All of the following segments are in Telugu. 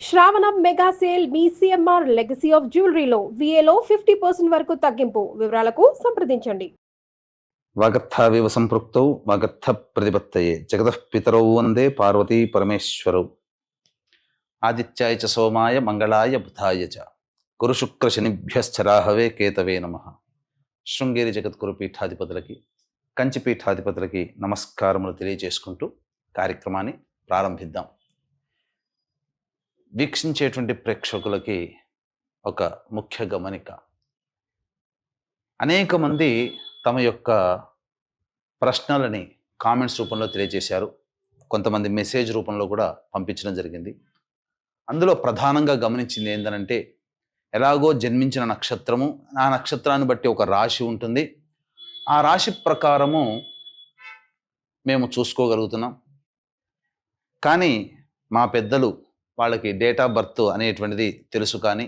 శ్రావణ మెగా సేల్ మీ సిఎంఆర్ లెగసీ ఆఫ్ జ్యువెలరీలో విఏలో ఫిఫ్టీ పర్సెంట్ వరకు తగ్గింపు. వివరాలకు సంప్రదించండి. వాగర్థావివ సంపృక్తౌ వాగర్థ ప్రతిపత్తయే. జగతః పితరౌ వందే పార్వతీ పరమేశ్వరౌ. ఆదిత్యాయ చ సోమాయ మంగళాయ బుధాయ చ. గురు శుక్ర శనిభ్యశ్చరాహవే కేతవే నమ. శృంగేరి జగద్గురు పీఠాధిపతులకి కంచి పీఠాధిపతులకి నమస్కారములు తెలియజేసుకుంటూ కార్యక్రమాన్ని ప్రారంభిద్దాం. వీక్షించేటువంటి ప్రేక్షకులకి ఒక ముఖ్య గమనిక. అనేక మంది తమ యొక్క ప్రశ్నలని కామెంట్స్ రూపంలో తెలియజేశారు. కొంతమంది మెసేజ్ రూపంలో కూడా పంపించడం జరిగింది. అందులో ప్రధానంగా గమనించింది ఏంటంటే ఎలాగో జన్మించిన నక్షత్రము ఆ నక్షత్రాన్ని బట్టి ఒక రాశి ఉంటుంది. ఆ రాశి ప్రకారము మేము చూసుకోగలుగుతున్నాం. కానీ మా పెద్దలు వాళ్ళకి డేట్ ఆఫ్ బర్త్ అనేటువంటిది తెలుసు కానీ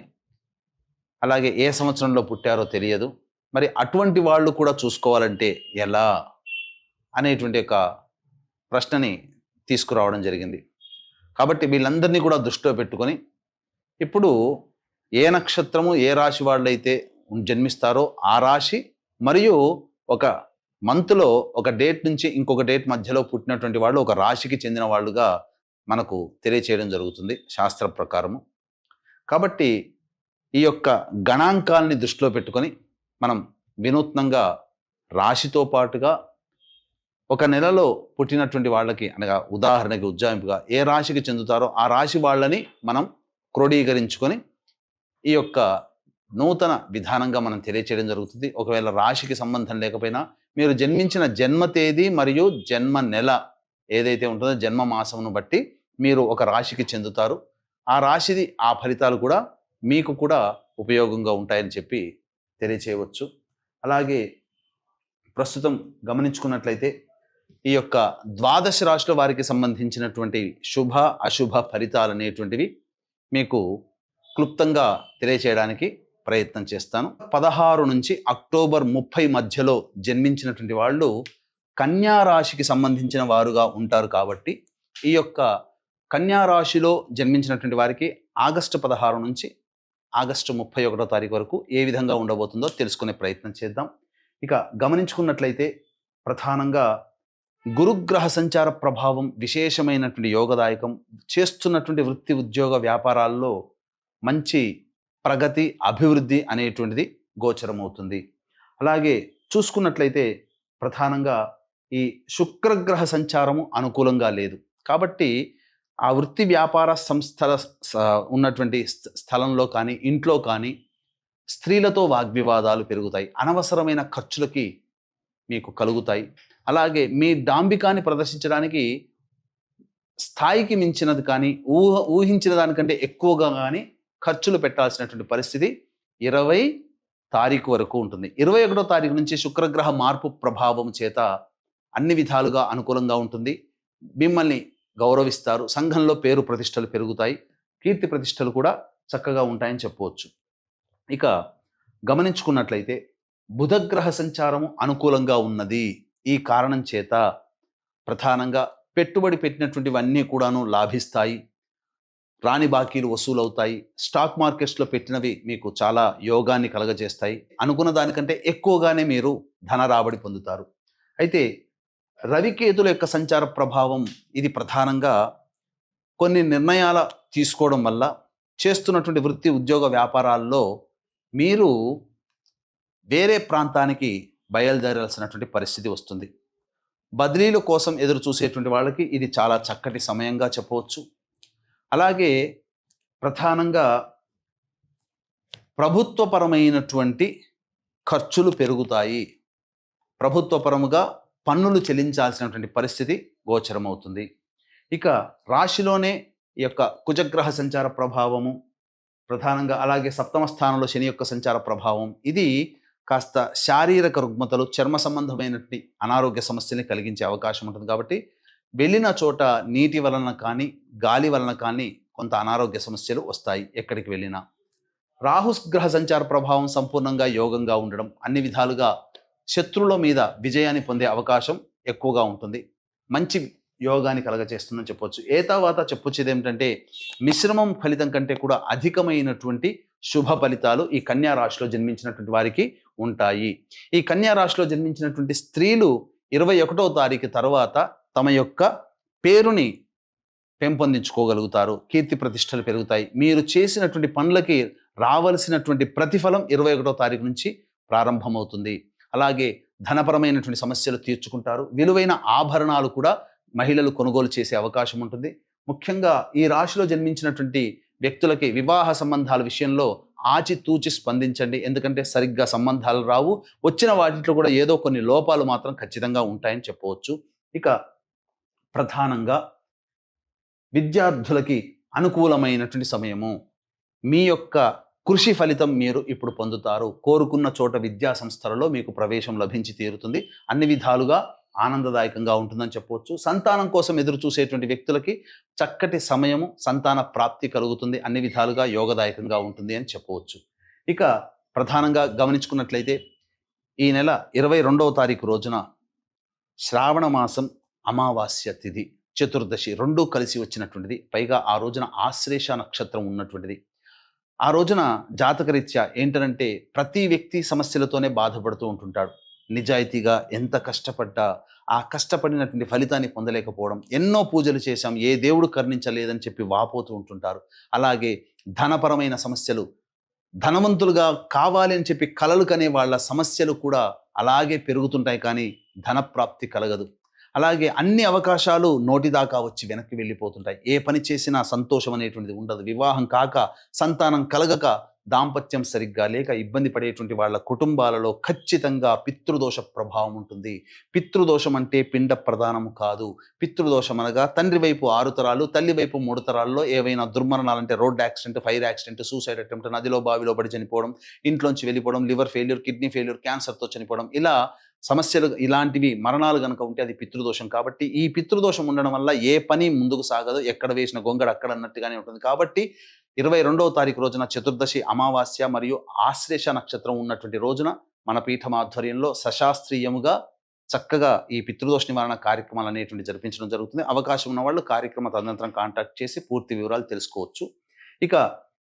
అలాగే ఏ సంవత్సరంలో పుట్టారో తెలియదు. మరి అటువంటి వాళ్ళు కూడా చూసుకోవాలంటే ఎలా? అనేటువంటి ఒక ప్రశ్నని తీసుకురావడం జరిగింది. కాబట్టి వీళ్ళందరినీ కూడా దృష్టిలో పెట్టుకొని ఇప్పుడు ఏ నక్షత్రము ఏ రాశి వాళ్ళైతే జన్మిస్తారో ఆ రాశి మరియు ఒక మంత్లో ఒక డేట్ నుంచి ఇంకొక డేట్ మధ్యలో పుట్టినటువంటి వాళ్ళు ఒక రాశికి చెందిన వాళ్ళుగా మనకు తెలియచేయడం జరుగుతుంది శాస్త్ర ప్రకారము. కాబట్టి ఈ యొక్క గణాంకాల్ని దృష్టిలో పెట్టుకొని మనం వినూత్నంగా రాశితో పాటుగా ఒక నెలలో పుట్టినటువంటి వాళ్ళకి అనగా ఉదాహరణకి ఉజ్జాయింపుగా ఏ రాశికి చెందుతారో ఆ రాశి వాళ్ళని మనం క్రోడీకరించుకొని ఈ యొక్క నూతన విధానంగా మనం తెలియచేయడం జరుగుతుంది. ఒకవేళ రాశికి సంబంధం లేకపోయినా మీరు జన్మించిన జన్మ తేదీ మరియు జన్మ నెల ఏదైతే ఉంటుందో జన్మ మాసమును బట్టి మీరు ఒక రాశికి చెందుతారు. ఆ రాశిది ఆ ఫలితాలు కూడా మీకు కూడా ఉపయోగంగా ఉంటాయని చెప్పి తెలియచేయవచ్చు. అలాగే ప్రస్తుతం గమనించుకున్నట్లయితే ఈ యొక్క ద్వాదశ రాశుల వారికి సంబంధించినటువంటి శుభ అశుభ ఫలితాలు అనేటువంటివి మీకు క్లుప్తంగా తెలియచేయడానికి ప్రయత్నం చేస్తాను. పదహారు నుంచి అక్టోబర్ ముప్పై మధ్యలో జన్మించినటువంటి వాళ్ళు కన్యా రాశికి సంబంధించిన వారుగా ఉంటారు కాబట్టి ఈ యొక్క కన్యా రాశిలో జన్మించినటువంటి వారికి ఆగస్టు పదహారు నుంచి ఆగస్టు ముప్పై ఒకటో తారీఖు వరకు ఏ విధంగా ఉండబోతుందో తెలుసుకునే ప్రయత్నం చేద్దాం. ఇక గమనించుకున్నట్లయితే ప్రధానంగా గురుగ్రహ సంచార ప్రభావం విశేషమైనటువంటి యోగదాయకం చేస్తున్నటువంటి వృత్తి ఉద్యోగ వ్యాపారాల్లో మంచి ప్రగతి అభివృద్ధి అనేటువంటిది గోచరమవుతుంది. అలాగే చూసుకున్నట్లయితే ప్రధానంగా ఈ శుక్రగ్రహ సంచారము అనుకూలంగా లేదు. కాబట్టి ఆ వృత్తి వ్యాపార సంస్థల స- ఉన్నటువంటి స్థ- స్థలంలో కానీ ఇంట్లో కానీ స్త్రీలతో వాగ్వివాదాలు పెరుగుతాయి. అనవసరమైన ఖర్చులకి మీకు కలుగుతాయి. అలాగే మీ డాంబికాన్ని ప్రదర్శించడానికి స్థాయికి మించినది కానీ ఊహ ఊహించిన దానికంటే ఎక్కువగా కానీ ఖర్చులు పెట్టాల్సినటువంటి పరిస్థితి ఇరవై తారీఖు వరకు ఉంటుంది. ఇరవై ఒకటో తారీఖు నుంచి శుక్రగ్రహ మార్పు ప్రభావం చేత అన్ని విధాలుగా అనుకూలంగా ఉంటుంది. మిమ్మల్ని గౌరవిస్తారు. సంఘంలో పేరు ప్రతిష్టలు పెరుగుతాయి. కీర్తి ప్రతిష్టలు కూడా చక్కగా ఉంటాయని చెప్పవచ్చు. ఇక గమనించుకున్నట్లయితే బుధగ్రహ సంచారము అనుకూలంగా ఉన్నది. ఈ కారణం చేత ప్రధానంగా పెట్టుబడి పెట్టినటువంటివన్నీ కూడాను లాభిస్తాయి. రాని బాకీలు వసూలవుతాయి. స్టాక్ మార్కెట్స్లో పెట్టినవి మీకు చాలా యోగాన్ని కలగజేస్తాయి. అనుకున్న దానికంటే ఎక్కువగానే మీరు ధన రాబడి పొందుతారు. అయితే రవికేతుల యొక్క సంచార ప్రభావం ఇది ప్రధానంగా కొన్ని నిర్ణయాల తీసుకోవడం వల్ల చేస్తున్నటువంటి వృత్తి ఉద్యోగ వ్యాపారాల్లో మీరు వేరే ప్రాంతానికి బయలుదేరాల్సినటువంటి పరిస్థితి వస్తుంది. బదిలీల కోసం ఎదురు చూసేటువంటి వాళ్ళకి ఇది చాలా చక్కటి సమయంగా చెప్పవచ్చు. అలాగే ప్రధానంగా ప్రభుత్వపరమైనటువంటి ఖర్చులు పెరుగుతాయి. ప్రభుత్వపరముగా పన్నులు చెల్లించాల్సినటువంటి పరిస్థితి గోచరమవుతుంది. ఇక రాశిలోనే ఈ యొక్క కుజగ్రహ సంచార ప్రభావము ప్రధానంగా అలాగే సప్తమ స్థానంలో శని యొక్క సంచార ప్రభావం ఇది కాస్త శారీరక రుగ్మతలు చర్మ సంబంధమైనటువంటి అనారోగ్య సమస్యల్ని కలిగించే అవకాశం ఉంటుంది కాబట్టి వెళ్ళిన చోట నీటి వలన కానీ గాలి వలన కానీ కొంత అనారోగ్య సమస్యలు వస్తాయి ఎక్కడికి వెళ్ళినా. రాహు గ్రహ సంచార ప్రభావం సంపూర్ణంగా యోగంగా ఉండడం అన్ని విధాలుగా శత్రువుల మీద విజయాన్ని పొందే అవకాశం ఎక్కువగా ఉంటుంది. మంచి యోగాన్ని కలగజేస్తుందని చెప్పొచ్చు. ఏ తర్వాత చెప్పొచ్చేది ఏమిటంటే మిశ్రమం ఫలితం కంటే కూడా అధికమైనటువంటి శుభ ఫలితాలు ఈ కన్యా రాశిలో జన్మించినటువంటి వారికి ఉంటాయి. ఈ కన్యా రాశిలో జన్మించినటువంటి స్త్రీలు ఇరవై ఒకటో తారీఖు తర్వాత తమ యొక్క పేరుని పెంపొందించుకోగలుగుతారు. కీర్తి ప్రతిష్టలు పెరుగుతాయి. మీరు చేసినటువంటి పనులకి రావలసినటువంటి ప్రతిఫలం ఇరవై ఒకటో తారీఖు నుంచి ప్రారంభమవుతుంది. అలాగే ధనపరమైనటువంటి సమస్యలు తీర్చుకుంటారు. విలువైన ఆభరణాలు కూడా మహిళలు కొనుగోలు చేసే అవకాశం ఉంటుంది. ముఖ్యంగా ఈ రాశిలో జన్మించినటువంటి వ్యక్తులకి వివాహ సంబంధాల విషయంలో ఆచితూచి స్పందించండి. ఎందుకంటే సరిగ్గా సంబంధాలు రావు. వచ్చిన వాటిలో కూడా ఏదో కొన్ని లోపాలు మాత్రం ఖచ్చితంగా ఉంటాయని చెప్పవచ్చు. ఇక ప్రధానంగా విద్యార్థులకి అనుకూలమైనటువంటి సమయము. మీ యొక్క కృషి ఫలితం మీరు ఇప్పుడు పొందుతారు. కోరుకున్న చోట విద్యా సంస్థలలో మీకు ప్రవేశం లభించి తీరుతుంది. అన్ని విధాలుగా ఆనందదాయకంగా ఉంటుందని చెప్పవచ్చు. సంతానం కోసం ఎదురు చూసేటువంటి వ్యక్తులకి చక్కటి సమయము సంతాన ప్రాప్తి కలుగుతుంది. అన్ని విధాలుగా యోగదాయకంగా ఉంటుంది అని చెప్పవచ్చు. ఇక ప్రధానంగా గమనించుకున్నట్లయితే ఈ నెల ఇరవై రెండవ తారీఖు రోజున శ్రావణ మాసం అమావాస్య తిథి చతుర్దశి రెండూ కలిసి వచ్చినటువంటిది. పైగా ఆ రోజున ఆశ్లేష నక్షత్రం ఉన్నటువంటిది. ఆ రోజున జాతకరీత్యా ఏంటనంటే ప్రతి వ్యక్తి సమస్యలతోనే బాధపడుతూ ఉంటుంటాడు. నిజాయితీగా ఎంత కష్టపడ్డా ఆ కష్టపడినటువంటి ఫలితాన్ని పొందలేకపోవడం ఎన్నో పూజలు చేశాం ఏ దేవుడు కర్ణించలేదని చెప్పి వాపోతూ ఉంటుంటారు. అలాగే ధనపరమైన సమస్యలు ధనవంతులుగా కావాలి అని చెప్పి కలలు కనే వాళ్ళ సమస్యలు కూడా అలాగే పెరుగుతుంటాయి కానీ ధనప్రాప్తి కలగదు. అలాగే అన్ని అవకాశాలు నోటి దాకా వచ్చి వెనక్కి వెళ్ళిపోతుంటాయి. ఏ పని చేసినా సంతోషం అనేటువంటిది ఉండదు. వివాహం కాక సంతానం కలగక దాంపత్యం సరిగ్గా లేక ఇబ్బంది పడేటువంటి వాళ్ళ కుటుంబాలలో ఖచ్చితంగా పితృదోష ప్రభావం ఉంటుంది. పితృదోషం అంటే పిండ ప్రధానము కాదు. పితృదోషం అనగా తండ్రి వైపు ఆరు తరాలు తల్లి వైపు మూడు తరాల్లో ఏవైనా దుర్మరణాలు అంటే road accident fire accident suicide attempt నదిలో బావిలో పడి చనిపోవడం ఇంట్లోంచి వెళ్ళిపోవడం లివర్ ఫెయిల్యూర్ కిడ్నీ ఫెయిల్యూర్ క్యాన్సర్తో చనిపోవడం ఇలా సమస్యలు ఇలాంటివి మరణాలు కనుక ఉంటే అది పితృదోషం కాబట్టి ఈ పితృదోషం ఉండడం వల్ల ఏ పని ముందుకు సాగదు. ఎక్కడ వేసిన గొంగడ అక్కడ అన్నట్టుగానే ఉంటుంది. కాబట్టి ఇరవై రెండవ తారీఖు రోజున చతుర్దశి అమావాస్య మరియు ఆశ్లేష నక్షత్రం ఉన్నటువంటి రోజున మన పీఠం ఆధ్వర్యంలో సశాస్త్రీయముగా చక్కగా ఈ పితృదోష నివారణ కార్యక్రమాలు అనేటువంటి జరిపించడం జరుగుతుంది. అవకాశం ఉన్న వాళ్ళు కార్యక్రమ తదనంతరం కాంటాక్ట్ చేసి పూర్తి వివరాలు తెలుసుకోవచ్చు. ఇక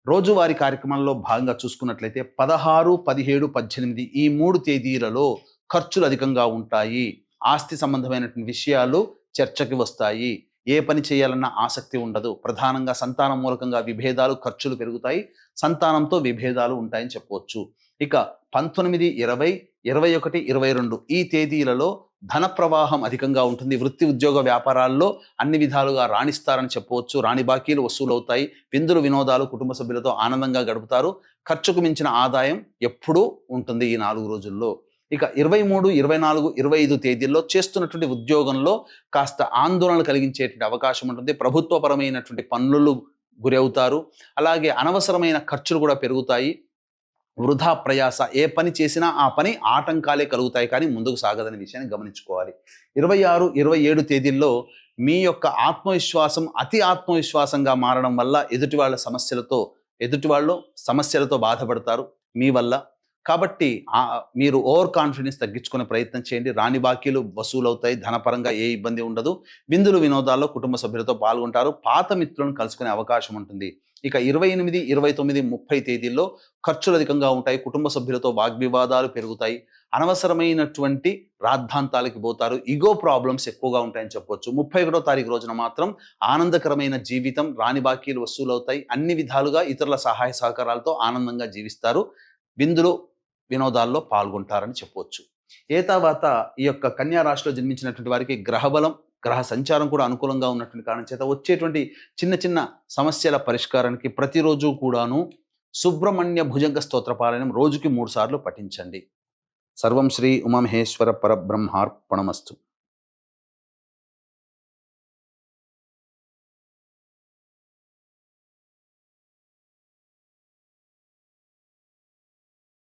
రోజువారీ కార్యక్రమాల్లో భాగంగా చూసుకున్నట్లయితే పదహారు పదిహేడు పద్దెనిమిది ఈ మూడు తేదీలలో ఖర్చులు అధికంగా ఉంటాయి. ఆస్తి సంబంధమైనటువంటి విషయాలు చర్చకి వస్తాయి. ఏ పని చేయాలన్న ఆసక్తి ఉండదు. ప్రధానంగా సంతానం మూలకంగా విభేదాలు ఖర్చులు పెరుగుతాయి. సంతానంతో విభేదాలు ఉంటాయని చెప్పవచ్చు. ఇక పంతొమ్మిది ఇరవై ఇరవై ఒకటి ఇరవై రెండు ఈ తేదీలలో ధన ప్రవాహం అధికంగా ఉంటుంది. వృత్తి ఉద్యోగ వ్యాపారాల్లో అన్ని విధాలుగా రాణిస్తారని చెప్పవచ్చు. రాణి బాకీలు వసూలవుతాయి. విందులు వినోదాలు కుటుంబ సభ్యులతో ఆనందంగా గడుపుతారు. ఖర్చుకు మించిన ఆదాయం ఎప్పుడూ ఉంటుంది ఈ నాలుగు రోజుల్లో. ఇక ఇరవై మూడు ఇరవై నాలుగు ఇరవై ఐదు తేదీల్లో చేస్తున్నటువంటి ఉద్యోగంలో కాస్త ఆందోళన కలిగించేటువంటి అవకాశం ఉంటుంది. ప్రభుత్వపరమైనటువంటి పన్నులు గురవుతారు. అలాగే అనవసరమైన ఖర్చులు కూడా పెరుగుతాయి. వృధా ప్రయాస ఏ పని చేసినా ఆ పని ఆటంకాలే కలుగుతాయి. కానీ ముందుకు సాగదనే విషయాన్ని గమనించుకోవాలి. ఇరవై ఆరు ఇరవై ఏడు తేదీల్లో మీ యొక్క ఆత్మవిశ్వాసం అతి ఆత్మవిశ్వాసంగా మారడం వల్ల ఎదుటి వాళ్ళ సమస్యలతో ఎదుటి వాళ్ళు సమస్యలతో బాధపడతారు. మీ వల్ల కాబట్టి మీరు ఓవర్ కాన్ఫిడెన్స్ తగ్గించుకునే ప్రయత్నం చేయండి. రాని బాకీలు వసూలవుతాయి. ధనపరంగా ఏ ఇబ్బంది ఉండదు. విందులు వినోదాల్లో కుటుంబ సభ్యులతో పాల్గొంటారు. పాత మిత్రులను కలుసుకునే అవకాశం ఉంటుంది. ఇక ఇరవై ఎనిమిది ఇరవై తొమ్మిది ముప్పై తేదీల్లో ఖర్చులు అధికంగా ఉంటాయి. కుటుంబ సభ్యులతో వాగ్వివాదాలు పెరుగుతాయి. అనవసరమైనటువంటి రాద్ధాంతాలకి పోతారు. ఇగో ప్రాబ్లమ్స్ ఎక్కువగా ఉంటాయని చెప్పొచ్చు. ముప్పై ఒకటో తారీఖు రోజున మాత్రం ఆనందకరమైన జీవితం రాని బాకీలు వసూలవుతాయి. అన్ని విధాలుగా ఇతరుల సహాయ సహకారాలతో ఆనందంగా జీవిస్తారు. విందులు వినోదాల్లో పాల్గొంటారని చెప్పవచ్చు ఏ తర్వాత ఈ యొక్క కన్యా రాశిలో జన్మించినటువంటి వారికి గ్రహబలం గ్రహ సంచారం కూడా అనుకూలంగా ఉన్నటువంటి కారణం చేత వచ్చేటువంటి చిన్న చిన్న సమస్యల పరిష్కారానికి ప్రతిరోజు కూడాను సుబ్రహ్మణ్య భుజంగ స్తోత్రపారాయణం రోజుకి మూడు సార్లు పఠించండి. సర్వం శ్రీ ఉమమహేశ్వర పరబ్రహ్మార్పణమస్తు